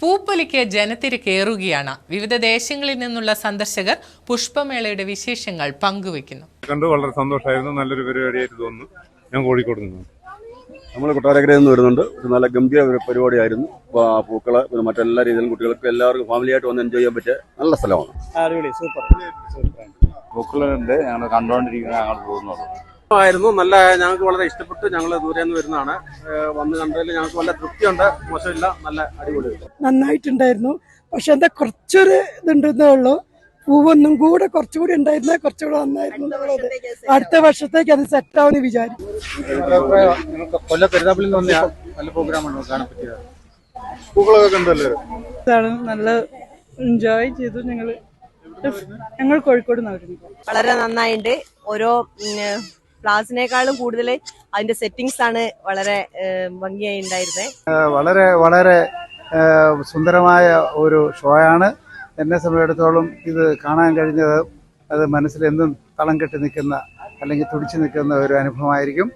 പൂപ്പൊലിക്ക് ജനത്തിരക്കേറുകയാണ് വിവിധ ദേശങ്ങളിൽ നിന്നുള്ള സന്ദർശകർ പുഷ്പമേളയുടെ വിശേഷങ്ങൾ പങ്കുവെക്കുന്നു കണ്ടു വളരെ സന്തോഷമായിരുന്നു. നല്ലൊരു പരിപാടിയായിട്ട് തോന്നുന്നു. ഞാൻ കോഴിക്കോട് നിന്ന് നമ്മൾ കൊട്ടാരക്കരയിൽ നിന്ന് വരുന്നുണ്ട്. ഒരു നല്ല ഗംഭീര ഒരു പരിപാടിയായിരുന്നു. ആ, പൂക്കൾ പിന്നെ മറ്റെല്ലാ രീതിയിലും കുട്ടികൾക്ക് എല്ലാവർക്കും ഫാമിലിയായിട്ട് വന്ന് എൻജോയ് ചെയ്യാൻ പറ്റിയ നല്ല സ്ഥലമാണ്. പൂക്കളുണ്ട് ഞങ്ങൾ കണ്ടുകൊണ്ടിരിക്കുന്ന ഞങ്ങൾ പോകുന്നുള്ളൂ. ആയിരുന്നു. നല്ല ഞങ്ങൾക്ക് വളരെ ഇഷ്ടപ്പെട്ടു. ഞങ്ങൾ ദൂരെ നിന്ന് വരുന്നതാണ്. വന്ന് കണ്ടതിൽ ഞങ്ങൾക്ക് നല്ല തൃപ്തിയുണ്ട്? മോശമില്ല. നല്ല അടിപൊളി. നന്നായിട്ടുണ്ടായിരുന്നു. പക്ഷെ എന്താ കുറച്ചൊരു ഇതുണ്ടെന്നേ ഉള്ളൂ. പൂവൊന്നും കൂടെ കുറച്ചുകൂടി ഉണ്ടായിരുന്നേ കുറച്ചുകൂടെ നന്നായിരുന്നു. അടുത്ത വർഷത്തേക്ക് അത് സെറ്റ് ആവുമെന്ന് വിചാരിക്കും കൊല്ല നല്ല പ്രോഗ്രാമാണ് കാണാൻ പറ്റിയത്. പൂക്കളൊക്കെ കണ്ടല്ലോ? ഇതാണ്. നല്ല എൻജോയ് ചെയ്തു ഞങ്ങൾ. ഞങ്ങൾ കോഴിക്കോട് നിന്ന് വളരെ നന്നായിട്ട് ഓരോ ക്ലാസ്സിനേക്കാളും കൂടുതൽ അതിന്റെ സെറ്റിങ്സ് ആണ് വളരെ ഭംഗിയായി ഉണ്ടായിരുന്നത് വളരെ വളരെ സുന്ദരമായ ഒരു ഷോയാണ് എന്നെ സംബന്ധിച്ചിടത്തോളം ഇത് കാണാൻ കഴിഞ്ഞത് അത് മനസ്സിൽ എന്നും തളം കെട്ടി നിൽക്കുന്ന അല്ലെങ്കിൽ തുടിച്ചു നിൽക്കുന്ന ഒരു അനുഭവമായിരിക്കും.